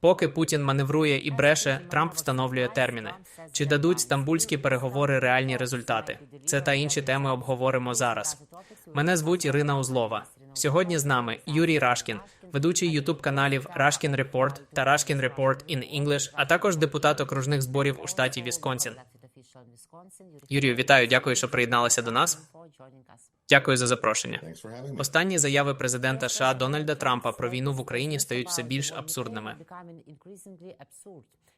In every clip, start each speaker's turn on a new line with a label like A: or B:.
A: Поки Путін маневрує і бреше, Трамп встановлює терміни. Чи дадуть стамбульські переговори реальні результати? Це та інші теми обговоримо зараз. Мене звуть Ірина Узлова. Сьогодні з нами Юрій Рашкін, ведучий ютуб каналів Рашкін Report та Рашкін Report in English, а також депутат окружних зборів у штаті Вісконсін. Юрію, вітаю, дякую, що приєдналися до нас. Дякую за запрошення. Останні заяви президента США Дональда Трампа про війну в Україні стають все більш абсурдними.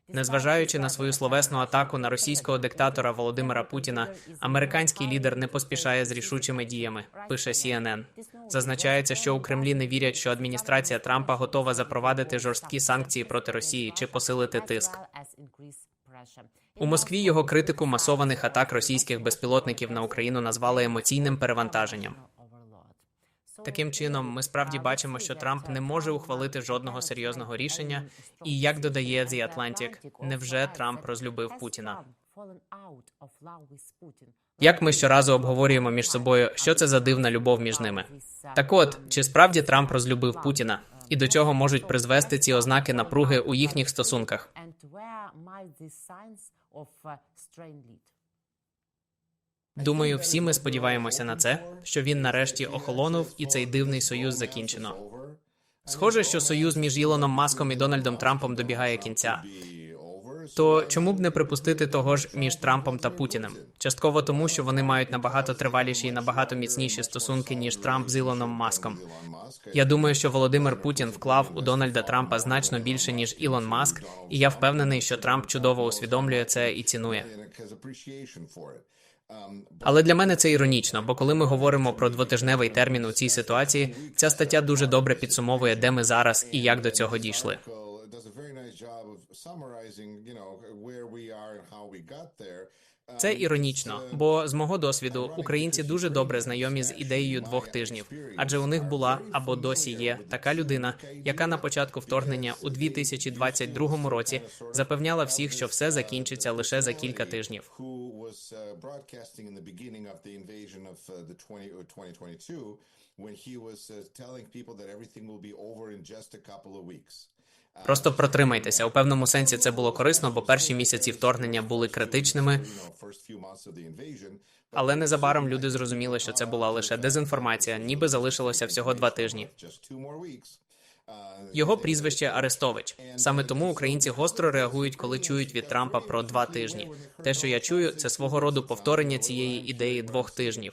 A: Незважаючи на свою словесну атаку на російського диктатора Володимира Путіна, американський лідер не поспішає з рішучими діями. Пише CNN. Зазначається, що у Кремлі не вірять, що адміністрація Трампа готова запровадити жорсткі санкції проти Росії чи посилити тиск. У Москві його критику масованих атак російських безпілотників на Україну назвали емоційним перевантаженням. Таким чином, ми справді бачимо, що Трамп не може ухвалити жодного серйозного рішення. І як додає The Atlantic, невже Трамп розлюбив Путіна? Як ми щоразу обговорюємо між собою, що це за дивна любов між ними? Так от, чи справді Трамп розлюбив Путіна? І до чого можуть призвести ці ознаки напруги у їхніх стосунках? Думаю, всі ми сподіваємося на це, що він нарешті охолонув, і цей дивний союз закінчено. Схоже, що союз між Ілоном Маском і Дональдом Трампом добігає кінця. То чому б не припустити того ж між Трампом та Путіним? Частково тому, що вони мають набагато триваліші і набагато міцніші стосунки ніж Трамп з Ілоном Маском. Я думаю, що Володимир Путін вклав у Дональда Трампа значно більше ніж Ілон Маск, і я впевнений, що Трамп чудово усвідомлює це і цінує. Але для мене це іронічно, бо коли ми говоримо про двотижневий термін у цій ситуації, ця стаття дуже добре підсумовує, де ми зараз і як до цього дійшли. Це іронічно, бо з мого досвіду українці дуже добре знайомі з ідеєю двох тижнів, адже у них була або досі є така людина, яка на початку вторгнення у 2022 році запевняла всіх, що все закінчиться лише за кілька тижнів.
B: Uh, broadcasting in the beginning of the invasion of uh, the 20 or 2022 when he was uh, telling people that everything will be over in just a couple of weeks.
A: Просто протримайтеся. У певному сенсі це було корисно, бо перші місяці вторгнення були критичними, але незабаром люди зрозуміли, що це була лише дезінформація, ніби залишилося всього два тижні. Його прізвище Арестович. Саме тому українці гостро реагують, коли чують від Трампа про два тижні. Те, що я чую, це свого роду повторення цієї ідеї двох тижнів.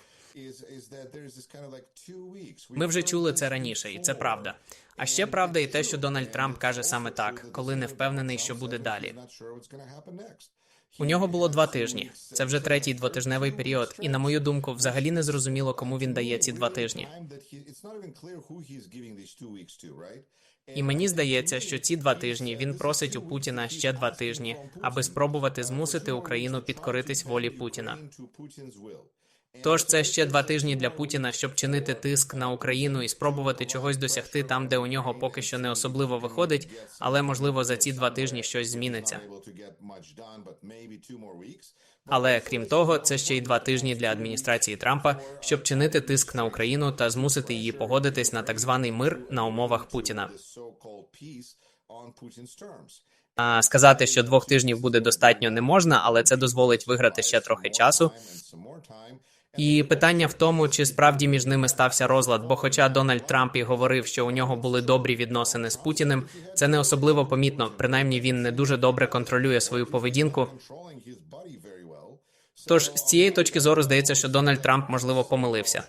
A: Ми вже чули це раніше, і це правда. А ще правда і те, що Дональд Трамп каже саме так, коли не впевнений, що буде далі. У нього було два тижні. Це вже третій двотижневий період, і на мою думку, взагалі не зрозуміло, кому він дає ці два тижні. І мені здається, що ці два тижні він просить у Путіна ще два тижні, аби спробувати змусити Україну підкоритись волі Путіна. Тож це ще два тижні для Путіна, щоб чинити тиск на Україну і спробувати чогось досягти там, де у нього поки що не особливо виходить, але можливо за ці два тижні щось зміниться. Але крім того, це ще й два тижні для адміністрації Трампа, щоб чинити тиск на Україну та змусити її погодитись на так званий мир на умовах Путіна. А сказати, що двох тижнів буде достатньо, не можна, але це дозволить виграти ще трохи часу. І питання в тому, чи справді між ними стався розлад. Бо, хоча Дональд Трамп і говорив, що у нього були добрі відносини з Путіним, це не особливо помітно. Принаймні він не дуже добре контролює свою поведінку. Тож з цієї точки зору здається, що Дональд Трамп можливо помилився.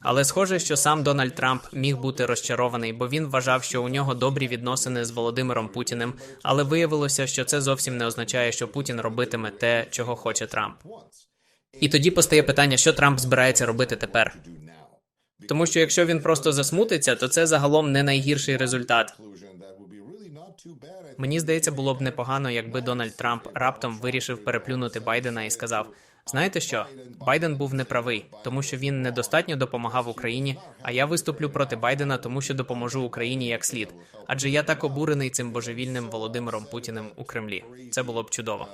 A: Але схоже, що сам Дональд Трамп міг бути розчарований, бо він вважав, що у нього добрі відносини з Володимиром Путіним. Але виявилося, що це зовсім не означає, що Путін робитиме те, чого хоче Трамп. І тоді постає питання, що Трамп збирається робити тепер. Тому що якщо він просто засмутиться, то це загалом не найгірший результат. Мені здається, було б непогано, якби Дональд Трамп раптом вирішив переплюнути Байдена і сказав: знаєте що, Байден був неправий, тому що він недостатньо допомагав Україні. А я виступлю проти Байдена, тому що допоможу Україні як слід. Адже я так обурений цим божевільним Володимиром Путіним у Кремлі. Це було б чудово.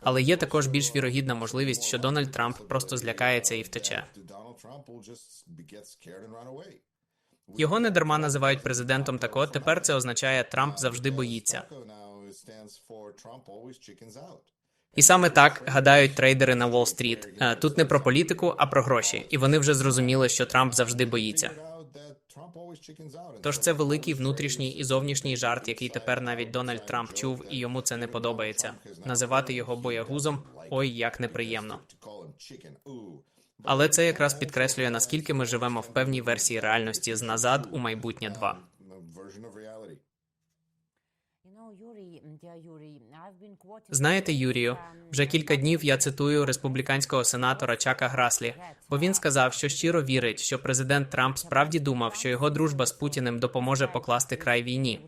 A: Але є також більш вірогідна можливість, що Дональд Трамп просто злякається і втече. Його недарма називають президентом. Так от тепер це означає Трамп завжди боїться. І саме так гадають трейдери на Уолл-стріт. Е, Тут не про політику, а про гроші. І вони вже зрозуміли, що Трамп завжди боїться. Тож це великий внутрішній і зовнішній жарт, який тепер навіть Дональд Трамп чув, і йому це не подобається. Називати його боягузом ой, як неприємно. Але це якраз підкреслює наскільки ми живемо в певній версії реальності з назад у майбутнє 2.
B: A version of reality.
A: Знаєте, Юрію, вже кілька днів я цитую республіканського сенатора Чака Граслі, бо він сказав, що щиро вірить, що президент Трамп справді думав, що його дружба з Путіним допоможе покласти край війні.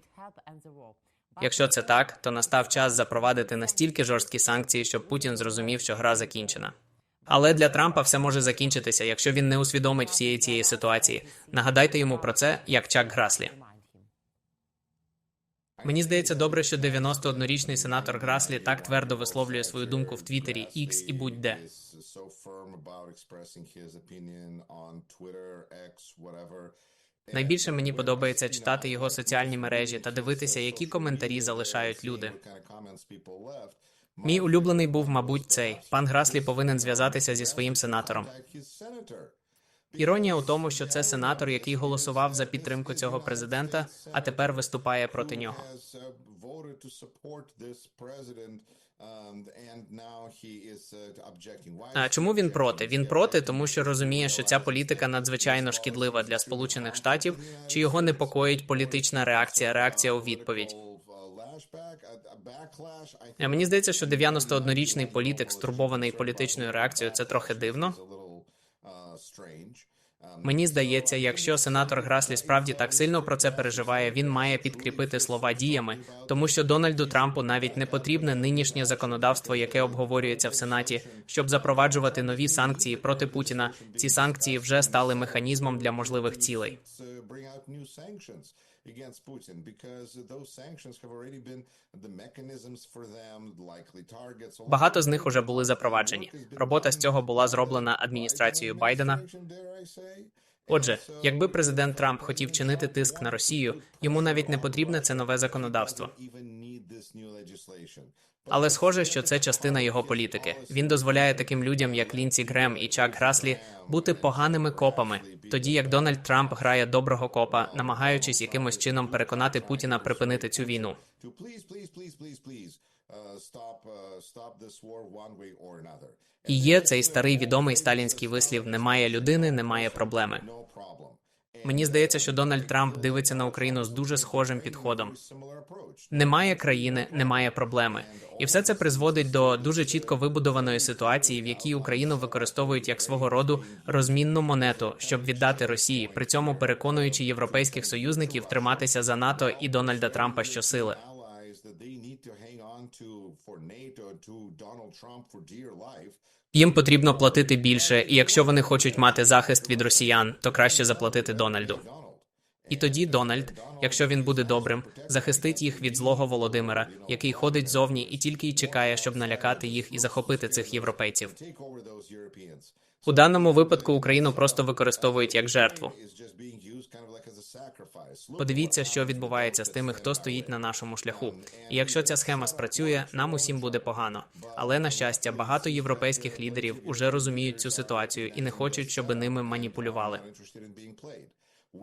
A: Якщо це так, то настав час запровадити настільки жорсткі санкції, щоб Путін зрозумів, що гра закінчена. Але для Трампа все може закінчитися, якщо він не усвідомить всієї цієї ситуації. Нагадайте йому про це, як Чак Граслі. Мені здається добре, що 91-річний сенатор Граслі так твердо висловлює свою думку в Твіттері, X і будь-де. Найбільше мені подобається читати його соціальні мережі та дивитися, які коментарі залишають люди. Мій улюблений був, мабуть, цей пан Граслі повинен зв'язатися зі своїм сенатором. Іронія у тому, що це сенатор, який голосував за підтримку цього президента, а тепер виступає проти нього. А чому він проти? Він проти, тому що розуміє, що ця політика надзвичайно шкідлива для Сполучених Штатів, чи його непокоїть політична реакція, реакція у відповідь. Мені здається, що 91-річний політик, стурбований політичною реакцією, це трохи дивно.
B: is a little uh, strange. Um,
A: Мені здається, якщо сенатор Граслі справді так сильно про це переживає, він має підкріпити слова діями, тому що Дональду Трампу навіть не потрібне нинішнє законодавство, яке обговорюється в Сенаті, щоб запроваджувати нові санкції проти Путіна. Ці санкції вже стали механізмом для можливих цілей.
B: Against Putin because those sanctions have already been the mechanisms for them, likely targets.
A: Багато з них уже були запроваджені. Робота з цього була зроблена адміністрацією Байдена. Отже, якби президент Трамп хотів чинити тиск на Росію, йому навіть не потрібне це нове законодавство. Але схоже, що це частина його політики. Він дозволяє таким людям, як Лінсі Грем і Чак Граслі, бути поганими копами, тоді як Дональд Трамп грає доброго копа, намагаючись якимось чином переконати Путіна припинити цю війну.
B: Or another.
A: І є цей старий відомий сталінський вислів: немає людини, немає проблеми. Мені здається, що Дональд Трамп дивиться на Україну з дуже схожим підходом. Немає країни, немає проблеми, і все це призводить до дуже чітко вибудованої ситуації, в якій Україну використовують як свого роду розмінну монету, щоб віддати Росії, при цьому переконуючи європейських союзників триматися за НАТО і Дональда Трампа щосили. Їм потрібно платити більше, і якщо вони хочуть мати захист від росіян, то краще заплатити Дональду. І тоді Дональд, якщо він буде добрим, захистить їх від злого Володимира, який ходить зовні і тільки й чекає, щоб налякати їх і захопити цих європейців. У даному випадку Україну просто використовують як жертву. Подивіться, що відбувається з тими, хто стоїть на нашому шляху. І якщо ця схема спрацює, нам усім буде погано. Але на щастя, багато європейських лідерів уже розуміють цю ситуацію і не хочуть, щоб ними маніпулювали.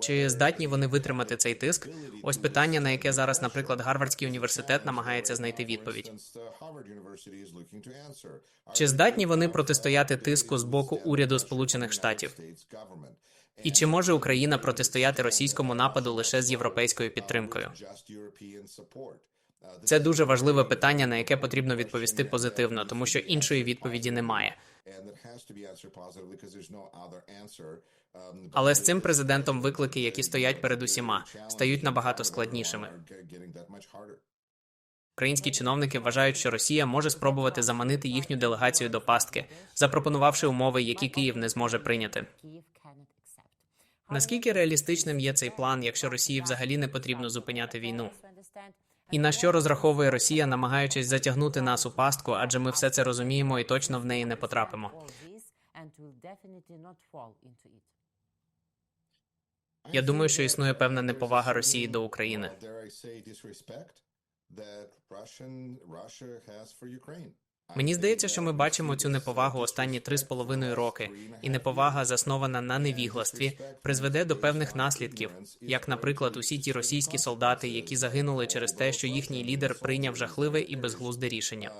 A: Чи здатні вони витримати цей тиск? Ось питання, на яке зараз, наприклад, Гарвардський університет намагається знайти відповідь. Чи здатні вони протистояти тиску з боку уряду Сполучених Штатів? І чи може Україна протистояти російському нападу лише з європейською підтримкою? Це дуже важливе питання, на яке потрібно відповісти позитивно, тому що іншої відповіді немає.
B: Um,
A: Але з цим президентом виклики, які стоять перед усіма, стають набагато складнішими. Українські чиновники вважають, що Росія може спробувати заманити їхню делегацію до пастки, запропонувавши умови, які Київ не зможе прийняти. Наскільки реалістичним є цей план, якщо Росії взагалі не потрібно зупиняти війну? І на що розраховує Росія, намагаючись затягнути нас у пастку, адже ми все це розуміємо і точно в неї не потрапимо. Я думаю, що існує певна неповага Росії до України. Мені здається, що ми бачимо цю неповагу останні три з половиною роки, і неповага, заснована на невігластві, призведе до певних наслідків, як, наприклад, усі ті російські солдати, які загинули через те, що їхній лідер прийняв жахливе і безглузде рішення.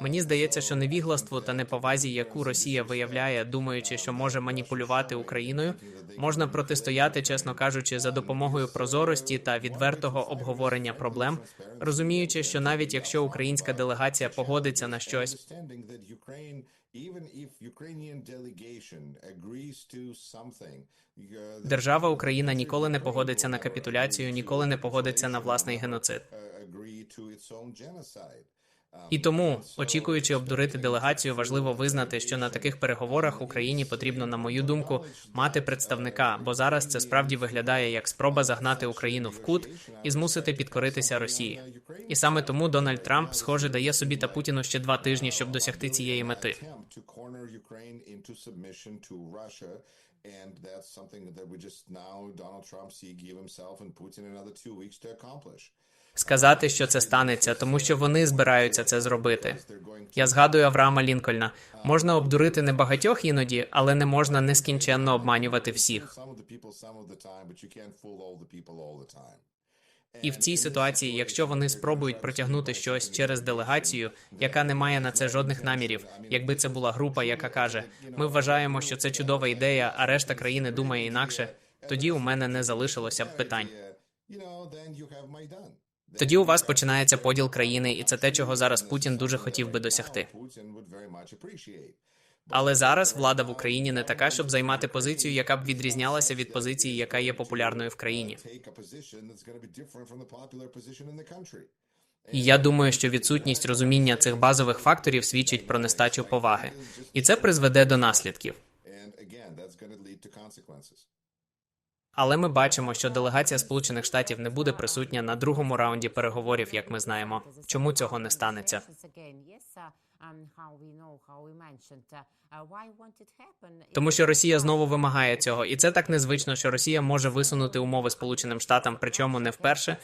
A: Мені здається, що невігластву та неповазі, яку Росія виявляє, думаючи, що може маніпулювати Україною, можна протистояти, чесно кажучи, за допомогою прозорості та відвертого обговорення проблем, розуміючи, що навіть якщо українська делегація погодиться на щось, держава Україна ніколи не погодиться на капітуляцію, ніколи не погодиться на власний геноцид. І тому, очікуючи обдурити делегацію, важливо визнати, що на таких переговорах Україні потрібно, на мою думку, мати представника, бо зараз це справді виглядає як спроба загнати Україну в кут і змусити підкоритися Росії. І саме тому Дональд Трамп, схоже, дає собі та Путіну ще два тижні, щоб досягти цієї мети.
B: And that's something that we just now, Donald Trump see give himself and Putin another two weeks to accomplish.
A: Сказати, що це станеться, тому що вони збираються це зробити. Я згадую Авраама Лінкольна. Можна обдурити не багатьох іноді, але не можна нескінченно обманювати всіх. І в цій ситуації, якщо вони спробують протягнути щось через делегацію, яка не має на це жодних намірів, якби це була група, яка каже: ми вважаємо, що це чудова ідея, а решта країни думає інакше, тоді у мене не залишилося б питань. Тоді у вас починається поділ країни, і це те, чого зараз Путін дуже хотів би досягти. Але зараз влада в Україні не така, щоб займати позицію, яка б відрізнялася від позиції, яка є популярною в країні. І я думаю, що відсутність розуміння цих базових факторів свідчить про нестачу поваги, і це призведе до наслідків. Але ми бачимо, що делегація Сполучених Штатів не буде присутня на другому раунді переговорів, як ми знаємо. Чому цього не станеться? Тому що Росія знову вимагає цього, і це так незвично, що Росія може висунути умови Сполученим Штатам, причому не вперше.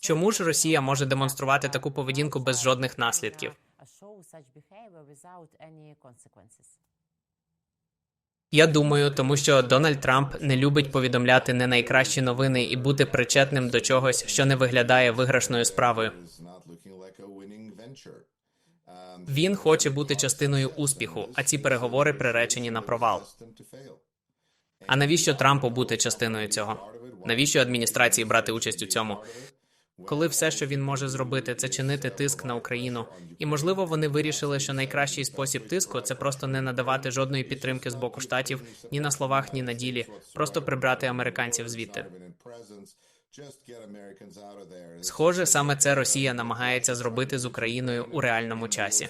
A: Чому ж Росія може демонструвати таку поведінку без жодних наслідків? Я думаю, тому що Дональд Трамп не любить повідомляти не найкращі новини і бути причетним до чогось, що не виглядає виграшною справою. Він хоче бути частиною успіху, а ці переговори приречені на провал. А навіщо Трампу бути частиною цього? Навіщо адміністрації брати участь у цьому? Коли все, що він може зробити, це чинити тиск на Україну, і можливо вони вирішили, що найкращий спосіб тиску це просто не надавати жодної підтримки з боку штатів ні на словах, ні на ділі, просто прибрати американців звідти. Схоже, саме це Росія намагається зробити з Україною у реальному часі.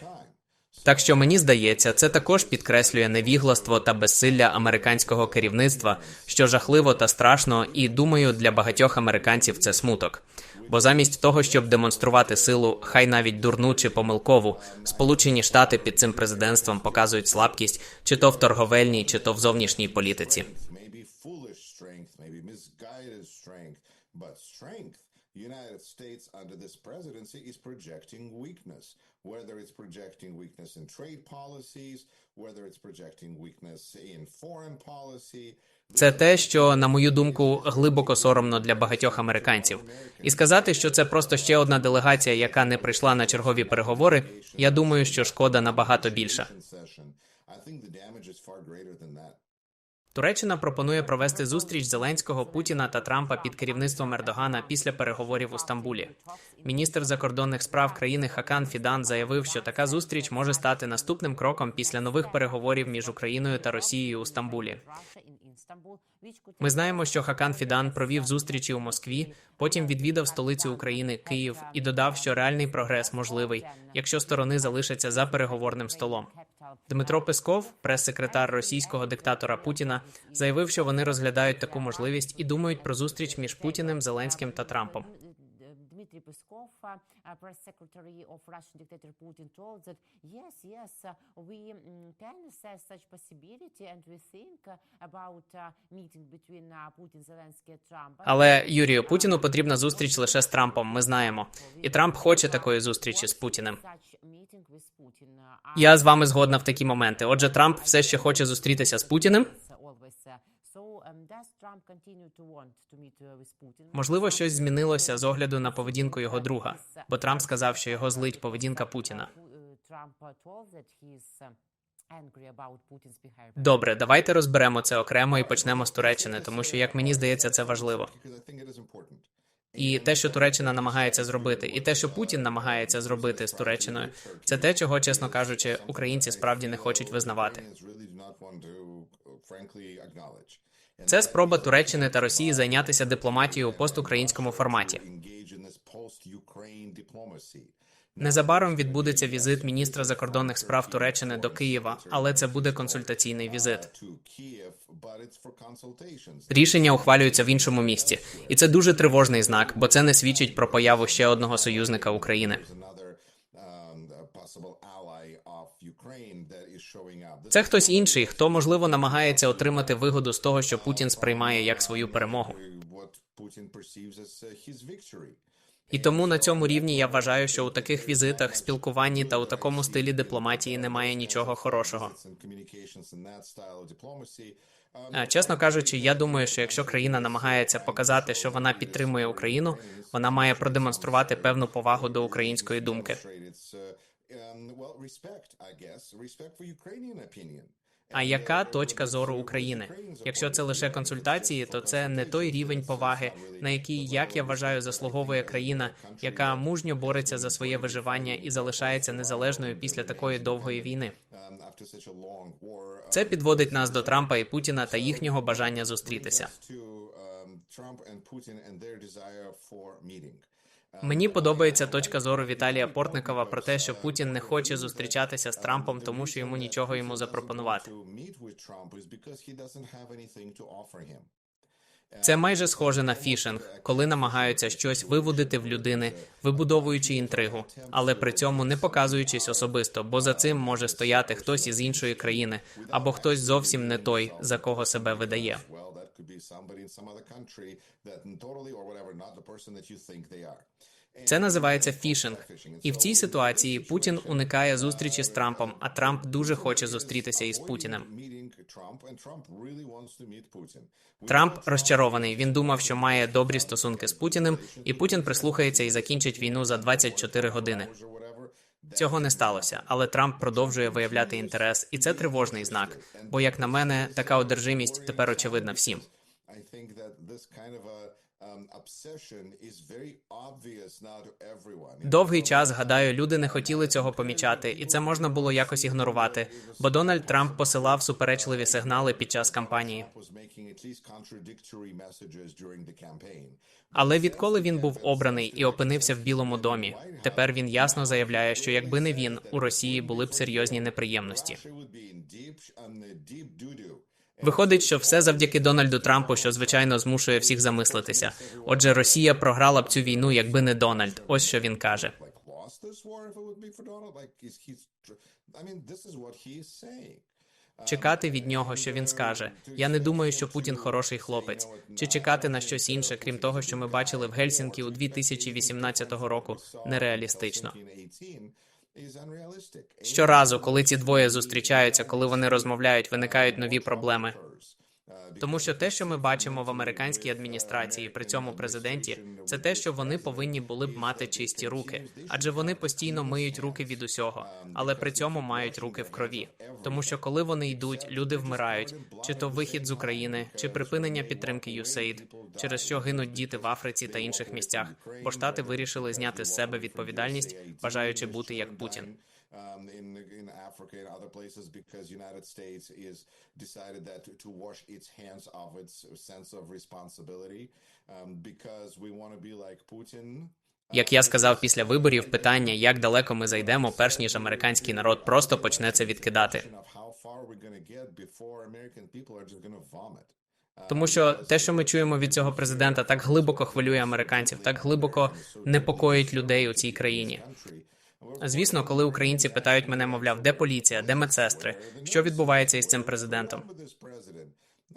A: Так що мені здається, це також підкреслює невігластво та безсилля американського керівництва, що жахливо та страшно, і думаю, для багатьох американців це смуток. Бо замість того, щоб демонструвати силу, хай навіть дурну чи помилкову, Сполучені Штати під цим президентством показують слабкість, чи то в торговельній, чи то в зовнішній політиці.
B: United States under this presidency is projecting weakness, whether it's projecting weakness in trade policies, whether it's projecting weakness in foreign policy.
A: Це те, що, на мою думку, глибоко соромно для багатьох американців. І сказати, що це просто ще одна делегація, яка не прийшла на чергові переговори. Я думаю, що шкода набагато більша. Туреччина пропонує провести зустріч Зеленського, Путіна та Трампа під керівництвом Ердогана після переговорів у Стамбулі. Міністр закордонних справ країни Хакан Фідан заявив, що така зустріч може стати наступним кроком після нових переговорів між Україною та Росією у Стамбулі. Ми знаємо, що Хакан Фідан провів зустрічі у Москві, потім відвідав столицю України Київ і додав, що реальний прогрес можливий, якщо сторони залишаться за переговорним столом. Дмитро Песков, прес-секретар російського диктатора Путіна, заявив, що вони розглядають таку можливість і думають про зустріч між Путіним, Зеленським та Трампом.
C: Dmitry Peskov, uh, uh, press secretary of Russian dictator Putin, told that yes, yes, uh, we mm, can assess such possibility, and we think uh, about uh, meeting between uh, Putin, Zelensky, and Trump.
A: Але Юрію Путіну потрібна зустріч лише з Трампом. Ми знаємо. І Трамп хоче такої зустрічі з Путіним.
C: uh,
A: Я з вами згодна в такі моменти. Отже, Трамп все ще хоче зустрітися з Путіним.
C: Um, uh?
A: Можливо, щось змінилося з огляду на поведінку його друга, бо Трамп сказав, що його злить поведінка Путіна. Добре, давайте розберемо це окремо і почнемо з Туреччини, тому що, як мені здається, це важливо. І те, що Туреччина намагається зробити, і те, що Путін намагається зробити з Туреччиною, це те, чого, чесно кажучи, українці справді не хочуть визнавати. Це спроба Туреччини та Росії зайнятися дипломатією у постукраїнському форматі. Незабаром відбудеться візит міністра закордонних справ Туреччини до Києва, але це буде консультаційний візит. Рішення ухвалюються в іншому місці, і це дуже тривожний знак, бо це не свідчить про появу ще одного союзника України.
B: There's another um, a possible ally of Ukraine that is showing up. This
A: Це хтось інший, хто можливо намагається отримати вигоду з того, що Путін сприймає як свою перемогу.
B: uh.
A: І тому на цьому рівні я вважаю, що у таких візитах, спілкуванні та у такому стилі дипломатії немає нічого хорошого.
B: That style of diplomacy. Um,
A: А, Чесно кажучи, я думаю, що якщо країна намагається показати, що вона підтримує Україну, вона має продемонструвати певну повагу до української думки.
B: Opinion.
A: А яка точка зору України? Якщо це лише консультації, то це не той рівень поваги, на який, як я вважаю, заслуговує країна, яка мужньо бореться за своє виживання і залишається незалежною після такої довгої війни.
B: War, uh,
A: Це підводить нас до Трампа і Путіна та їхнього бажання зустрітися. Мені подобається точка зору Віталія Портникова про те, що Путін не хоче зустрічатися з Трампом, тому що йому нічого йому запропонувати. Це майже схоже на фішинг, коли намагаються щось виводити в людини, вибудовуючи інтригу, але при цьому не показуючись особисто, бо за цим може стояти хтось із іншої країни або хтось зовсім не той, за кого себе видає.
B: Could be somebody in some other country that totally or whatever, not the person that you think they are.
A: Це називається фішинг. І в цій ситуації Путін уникає зустрічі з Трампом, а Трамп дуже хоче зустрітися із Путіним.
B: Putin.
A: Трамп розчарований. Він думав, що має добрі стосунки з Путіним, і Путін прислухається і закінчить війну за 24 години. Цього не сталося, але Трамп продовжує виявляти інтерес, і це тривожний знак. Бо, як на мене, така одержимість тепер очевидна всім.
B: Um.
A: Довгий час, гадаю, люди не хотіли цього помічати, і це можна було якось ігнорувати. Бо Дональд Трамп посилав суперечливі сигнали під час кампанії. Але відколи він був обраний і опинився в Білому домі, тепер він ясно заявляє, що якби не він, у Росії були б серйозні неприємності. Виходить, що все завдяки Дональду Трампу, що звичайно змушує всіх замислитися. Отже, Росія програла б цю війну, якби не Дональд. Ось що він каже. Чекати від нього, що він скаже. Я не думаю, що Путін хороший хлопець. Чи чекати на щось інше, крім того, що ми бачили в Гельсінкі у 2018 року, нереалістично.
B: 1918.
A: Щоразу, коли ці двоє зустрічаються, коли вони розмовляють, виникають нові проблеми. Тому що те, що ми бачимо в американській адміністрації при цьому президенті, це те, що вони повинні були б мати чисті руки, адже вони постійно миють руки від усього, але при цьому мають руки в крові. Тому що коли вони йдуть, люди вмирають, чи то вихід з України, чи припинення підтримки USAID, через що гинуть діти в Африці та інших місцях, бо штати вирішили зняти з себе відповідальність, бажаючи бути як Путін.
B: Um, in in Africa and other places because United States is decided that to, to wash its hands of its sense of responsibility um, because we want to be like Putin.
A: Як я сказав після виборів, питання, як далеко ми зайдемо, перш ніж американський народ просто почне це відкидати. Тому що те, що ми чуємо від цього президента, так глибоко хвилює американців, так глибоко непокоїть людей у цій країні. Звісно, коли українці питають мене, мовляв, де поліція, де медсестри, що відбувається із цим президентом?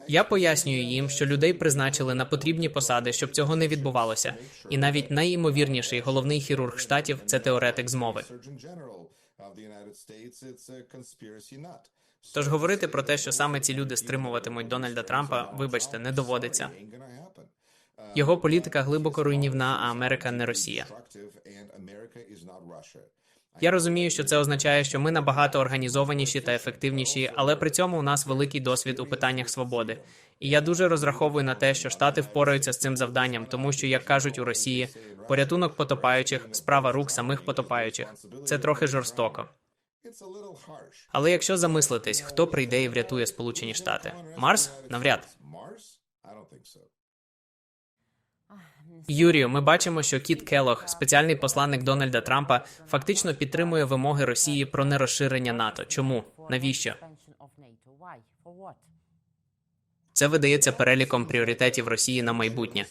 A: Я пояснюю їм, що людей призначили на потрібні посади, щоб цього не відбувалося. І навіть найімовірніший головний хірург штатів це теоретик змови. Тож говорити про те, що саме ці люди стримуватимуть Дональда Трампа, вибачте, не доводиться. Його політика глибоко руйнівна, а Америка не Росія. Я розумію, що це означає, що ми набагато організованіші та ефективніші, але при цьому у нас великий досвід у питаннях свободи. І я дуже розраховую на те, що штати впораються з цим завданням, тому що, як кажуть у Росії, порятунок потопаючих справа рук самих потопаючих. Це трохи жорстоко. Але якщо замислитись, хто прийде і врятує Сполучені Штати? Марс? Навряд. Юрію, ми бачимо, що Кіт Келох, спеціальний посланник Дональда Трампа, фактично підтримує вимоги Росії про нерозширення НАТО. Чому? Навіщо? Це видається переліком пріоритетів Росії на майбутнє.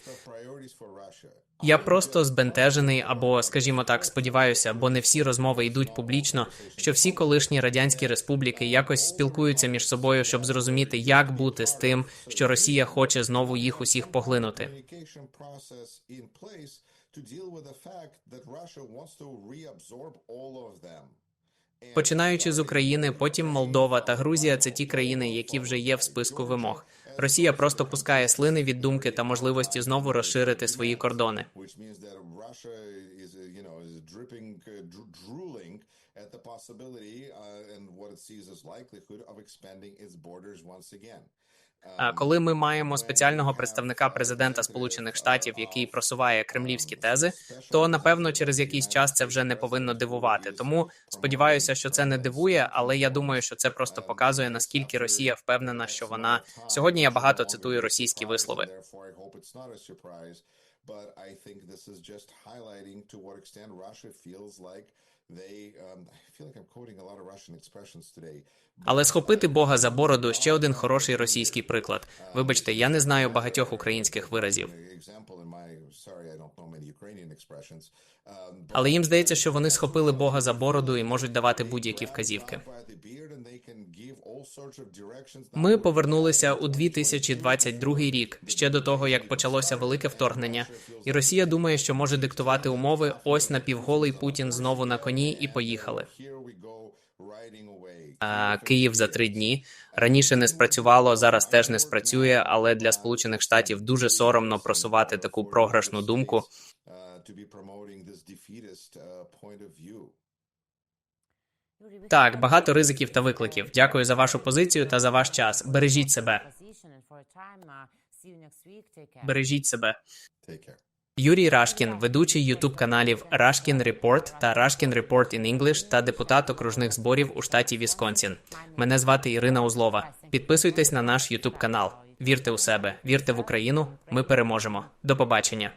A: Я просто збентежений, або, скажімо так, сподіваюся, бо не всі розмови йдуть публічно, що всі колишні радянські республіки якось спілкуються між собою, щоб зрозуміти, як бути з тим, що Росія хоче знову їх усіх поглинути. Починаючи з України, потім Молдова та Грузія це ті країни, які вже є в списку вимог. Росія просто пускає слини від думки та можливості знову розширити свої кордони. uh, and what it sees as likelihood of expanding its borders once again. Коли ми маємо спеціального представника президента Сполучених Штатів, який просуває кремлівські тези, то напевно через якийсь час це вже не повинно дивувати. Тому сподіваюся, що це не дивує, але я думаю, що це просто показує наскільки Росія впевнена, що вона сьогодні. Я багато цитую російські вислови. But I think this is just highlighting to what extent Russia feels like um. Але схопити Бога за бороду ще один хороший російський приклад. Вибачте, я не знаю багатьох українських виразів. Але їм здається, що вони схопили Бога за бороду і можуть давати будь-які вказівки. Ми повернулися у 2022 рік, ще до того як почалося велике вторгнення, і Росія думає, що може диктувати умови. Ось напівголий Путін знову на коні і поїхали. А Київ за три дні раніше не спрацювало, зараз теж не спрацює. Але для Сполучених Штатів дуже соромно просувати таку програшну думку. Так, багато ризиків та викликів. Дякую за вашу позицію та за ваш час. Бережіть себе. Бережіть себе. Юрій Рашкін, ведучий ютуб каналів Рашкін Репорт та Рашкін Репорт in English та депутат окружних зборів у штаті Вісконсін. Мене звати Ірина Узлова. Підписуйтесь на наш ютуб канал. Вірте у себе, вірте в Україну. Ми переможемо. До побачення.